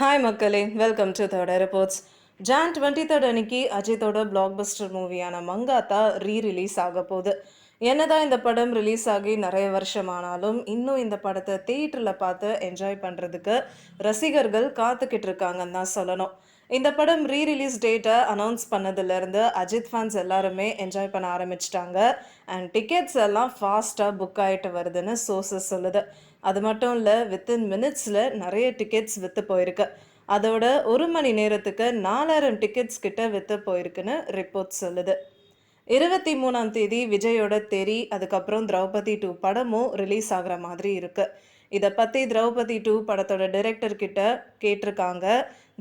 Hi மக்களே. Welcome to third reports Jan twenty third அன்னைக்கு அஜித்தோட பிளாக் பஸ்டர் மூவியான மங்காத்தா ரீ ரிலீஸ் ஆக போகுது. என்னதான் இந்த படம் ரிலீஸ் ஆகி நிறைய வருஷம் ஆனாலும் இன்னும் இந்த படத்தை தியேட்டரில் பார்த்து என்ஜாய் பண்ணுறதுக்கு ரசிகர்கள் காத்துக்கிட்டு இருக்காங்கன்னு தான் சொல்லணும். இந்த படம் ரீ ரிலீஸ் டேட்டை அனௌன்ஸ் பண்ணதுலேருந்து அஜித் ஃபேன்ஸ் எல்லாருமே என்ஜாய் பண்ண ஆரம்பிச்சிட்டாங்க. அண்ட் டிக்கெட்ஸ் எல்லாம் ஃபாஸ்ட்டாக புக் ஆகிட்டு வருதுன்னு சோர்சஸ் சொல்லுது. அது மட்டும் இல்லை வித்தின் மினிட்ஸில் நிறைய டிக்கெட்ஸ் விற்று போயிருக்கு. அதோட ஒரு மணி நேரத்துக்கு நாலாயிரம் டிக்கெட்ஸ் கிட்ட விற்று போயிருக்குன்னு ரிப்போர்ட் சொல்லுது. இருபத்தி மூணாம் தேதி விஜயோட தெரி அதுக்கப்புறம் திரௌபதி டூ படமும் ரிலீஸ் ஆகிற மாதிரி இருக்கு. இதை பற்றி திரௌபதி டூ படத்தோட டிரெக்டர் கிட்ட கேட்டிருக்காங்க.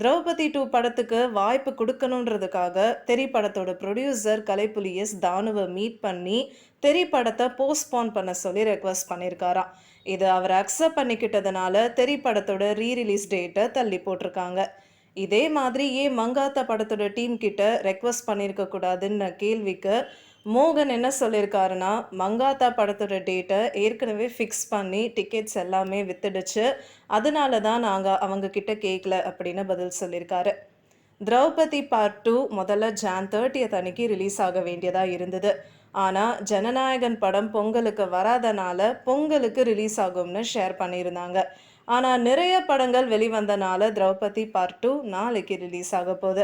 திரௌபதி டூ படத்துக்கு வாய்ப்பு கொடுக்கணுன்றதுக்காக தெரி படத்தோட ப்ரொடியூசர் கலைப்புலி எஸ் தானுவை மீட் பண்ணி தெரி படத்தை போஸ்ட்போன் பண்ண சொல்லி ரெக்வஸ்ட் பண்ணியிருக்காராம் இது அவர் அக்செப்ட் பண்ணிக்கிட்டதுனால தெரி படத்தோட ரீ ரிலீஸ் டேட்டை தள்ளி போட்டிருக்காங்க. இதே மாதிரி ஏன் மங்காத்தா படத்தோட டீம் கிட்ட ரெக்வஸ்ட் பண்ணியிருக்க கூடாதுன்னு கேள்விக்கு மோகன் என்ன சொல்லியிருக்காருன்னா மங்காத்தா படத்தோட டேட்டை ஏற்கனவே ஃபிக்ஸ் பண்ணி டிக்கெட்ஸ் எல்லாமே வித்துடுச்சு. அதனால தான் நாங்கள் அவங்க கிட்ட கேட்கல அப்படின்னு பதில் சொல்லியிருக்காரு திரௌபதி பார்ட் டூ முதல்ல ஜான் தேர்ட்டியத் அன்னைக்கு ரிலீஸ் ஆக வேண்டியதாக இருந்தது. ஆனால் ஜனநாயகன் படம் பொங்கலுக்கு வராதனால பொங்கலுக்கு ரிலீஸ் ஆகும்னு ஷேர் பண்ணியிருந்தாங்க. ஆனால் நிறைய படங்கள் வெளிவந்தனால திரௌபதி பார்ட் டூ நாளைக்கு ரிலீஸ் ஆக போகுது.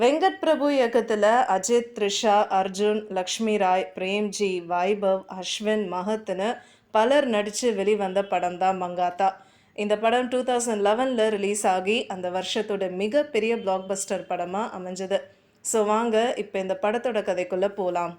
வெங்கட் பிரபு இயக்கத்தில் அஜித் த்ரிஷா அர்ஜுன் லக்ஷ்மி ராய் பிரேம்ஜி வைபவ் அஸ்வின் மஹத்னு பலர் நடித்து வெளிவந்த படம் தான் மங்காத்தா. இந்த படம் டூ தௌசண்ட் லெவனில் ரிலீஸ் ஆகி அந்த வருஷத்தோட மிகப்பெரிய பிளாக்பஸ்டர் படமாக அமைஞ்சது. ஸோ வாங்க இப்போ இந்த படத்தோட கதைக்குள்ளே போகலாம்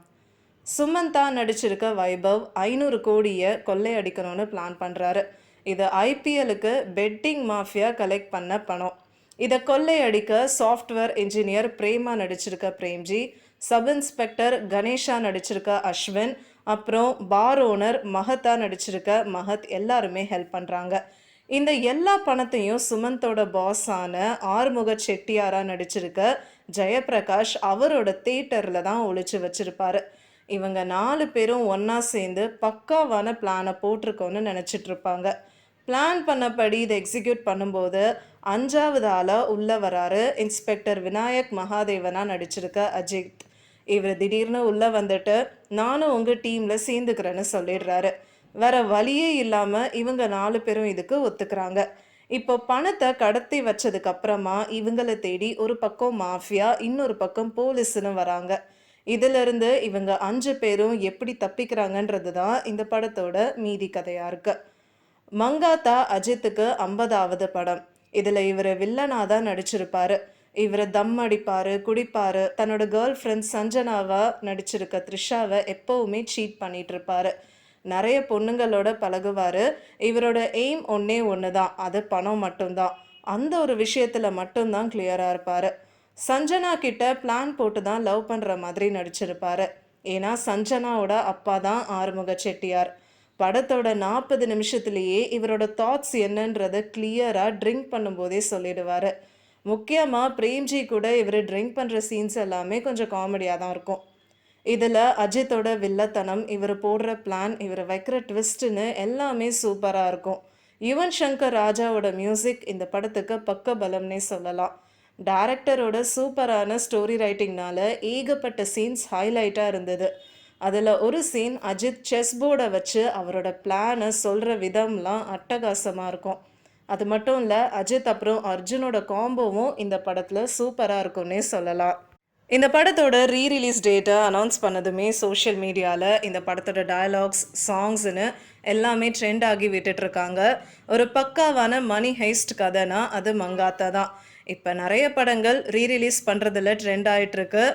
சுமந்தா நடிச்சிருக்க வைபவ் ஐநூறு கோடியை கொள்ளையடிக்கணும்னு பிளான் பண்ணுறாரு இது ஐபிஎலுக்கு பெட்டிங் மாஃபியா கலெக்ட் பண்ண பணம். இதை கொள்ளையடிக்க சாஃப்ட்வேர் இன்ஜினியர் பிரேமா நடிச்சிருக்க பிரேம்ஜி சப் இன்ஸ்பெக்டர் கணேஷா நடிச்சிருக்க அஸ்வின் அப்புறம் பார் ஓனர் மஹத்தா நடிச்சிருக்க மஹத் எல்லாருமே ஹெல்ப் பண்ணுறாங்க இந்த எல்லா பணத்தையும் சுமந்தோட பாஸான ஆறுமுக செட்டியாரா நடிச்சிருக்க ஜெயபிரகாஷ் அவரோட தேட்டரில் தான் ஒழிச்சு வச்சிருப்பாரு. இவங்க நாலு பேரும் ஒன்றா சேர்ந்து பக்காவான பிளானை போட்டிருக்கோன்னு நினச்சிட்ருப்பாங்க பிளான் பண்ணபடி இதை எக்ஸிக்யூட் பண்ணும்போது அஞ்சாவது ஆளாக உள்ளே வராரு இன்ஸ்பெக்டர் விநாயக் மகாதேவனாக நடிச்சிருக்க அஜித். இவர் திடீர்னு உள்ளே வந்துட்டு நானும் உங்கள் டீமில் சேர்ந்துக்கிறேன்னு சொல்லிடுறாரு. வேற வழியே இல்லாமல் இவங்க நாலு பேரும் இதுக்கு ஒத்துக்கிறாங்க. இப்போ பணத்தை கடத்தி வச்சதுக்கப்புறமா இவங்களை தேடி ஒரு பக்கம் மாஃபியா இன்னொரு பக்கம் போலீஸ்னு வராங்க. இதிலிருந்து இவங்க அஞ்சு பேரும் எப்படி தப்பிக்கிறாங்கன்றது தான் இந்த படத்தோட மீதி கதையாக இருக்கு. மங்காத்தா அஜித்துக்கு ஐம்பதாவது படம். இதில் இவர் வில்லனாக தான் நடிச்சிருப்பாரு. இவர் தம் அடிப்பார் குடிப்பார். தன்னோட கேர்ள் ஃப்ரெண்ட் சஞ்சனாவா நடிச்சிருக்க த்ரிஷாவை எப்போவுமே சீட் பண்ணிட்டு இருப்பாரு நிறைய பொண்ணுங்களோட பழகுவார். இவரோட எய்ம் ஒன்றே ஒன்று தான் அது பணம் மட்டும்தான். அந்த ஒரு விஷயத்தில் மட்டும்தான் கிளியராக இருப்பார். சஞ்சனா கிட்ட பிளான் போட்டு தான் லவ் பண்ணுற மாதிரி நடிச்சிருப்பாரு. ஏன்னா சஞ்சனாவோட அப்பா தான் ஆறுமுக செட்டியார். படத்தோட நாற்பது நிமிஷத்துலேயே இவரோட தாட்ஸ் என்னன்றத கிளியராக ட்ரிங்க் பண்ணும்போதே சொல்லிடுவார். முக்கியமாக பிரேம்ஜி கூட இவர் ட்ரிங்க் பண்ணுற சீன்ஸ் எல்லாமே கொஞ்சம் காமெடியாக தான் இருக்கும். இதில் அஜித்தோட வில்லத்தனம் இவர் போடுற பிளான் இவர் வைக்கிற ட்விஸ்ட்டுன்னு எல்லாமே சூப்பராக இருக்கும். யுவன் சங்கர் ராஜாவோட மியூசிக் இந்த படத்துக்கு பக்க பலம்னே சொல்லலாம். டேரக்டரோட சூப்பரான ஸ்டோரி ரைட்டிங்னால ஏகப்பட்ட சீன்ஸ் ஹைலைட்டாக இருந்தது. அதில் ஒரு சீன் அஜித் செஸ் போர்டை வச்சு அவரோட பிளானை சொல்கிற விதம்லாம் அட்டகாசமாக இருக்கும். அது மட்டும் இல்லை அஜித் அப்புறம் அர்ஜுனோட காம்போவும் இந்த படத்தில் சூப்பராக இருக்கும்னே சொல்லலாம். இந்த படத்தோட ரீ ரிலீஸ் டேட்டை அனௌன்ஸ் பண்ணதுமே சோஷியல் மீடியாவில் இந்த படத்தோட டயலாக்ஸ் சாங்ஸ்னு எல்லாமே ட்ரெண்ட் ஆகி விட்டுட்ருக்காங்க ஒரு பக்காவான மணி ஹைஸ்ட் கதைனா அது மங்காத்தா தான். இப்போ நிறைய படங்கள் ரீ ரிலீஸ் பண்ணுறதுல ட்ரெண்ட் ஆகிட்டுருக்கு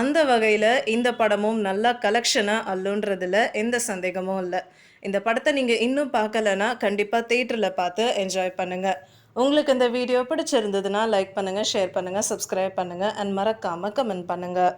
அந்த வகையில் இந்த படமும் நல்லா கலெக்ஷனாக அல்லுன்றதில் எந்த சந்தேகமும் இல்லை. இந்த படத்தை நீங்கள் இன்னும் பார்க்கலனா கண்டிப்பாக தேட்டரில் பார்த்து என்ஜாய் பண்ணுங்கள் உங்களுக்கு இந்த வீடியோ பிடிச்சிருந்ததுன்னா லைக் பண்ணுங்கள் ஷேர் பண்ணுங்கள் சப்ஸ்கிரைப் பண்ணுங்கள் அண்ட் மறக்காமல் கமெண்ட் பண்ணுங்கள்